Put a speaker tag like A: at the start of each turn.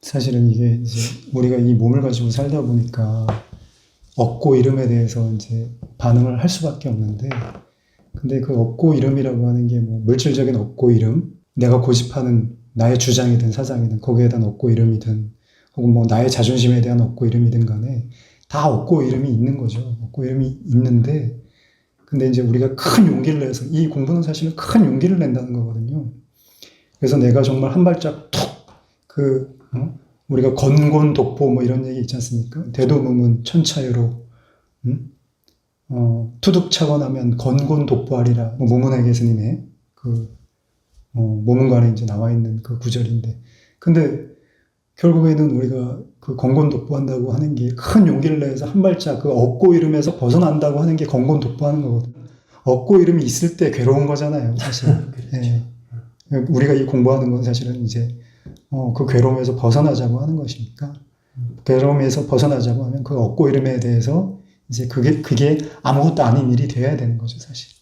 A: 사실은 이게 이제 우리가 이 몸을 가지고 살다 보니까 얻고 이름에 대해서 이제 반응을 할 수밖에 없는데 근데 그 얻고 이름이라고 하는 게 뭐 물질적인 얻고 이름, 내가 고집하는 나의 주장이든 사장이든 거기에 대한 얻고 이름이든 혹은 뭐 나의 자존심에 대한 얻고 이름이든 간에 다 얻고 이름이 있는 거죠. 얻고 이름이 있는데 근데 이제 우리가 큰 용기를 내서 이 공부는 사실은 큰 용기를 낸다는 거거든요. 그래서 내가 정말 한 발짝 툭 그 어? 우리가 건곤 독보 뭐 이런 얘기 있지 않습니까? 대도무문 천차유로 음? 어, 투둑 차고 나면 건곤 독보하리라 뭐 모문의 교수님의 그 어, 모문관에 이제 나와 있는 그 구절인데 근데 결국에는 우리가 그 건곤 독보한다고 하는 게 큰 용기를 내서 한 발짝 그 얻고 이름에서 벗어난다고 하는 게 건곤 독보하는 거거든. 얻고 이름이 있을 때 괴로운 거잖아요, 사실.
B: 그렇죠.
A: 예. 우리가 이 공부하는 건 사실은 이제 어, 그 괴로움에서 벗어나자고 하는 것이니까 괴로움에서 벗어나자고 하면 그 얻고 이름에 대해서 이제 그게 그게 아무것도 아닌 일이 돼야 되는 거죠, 사실.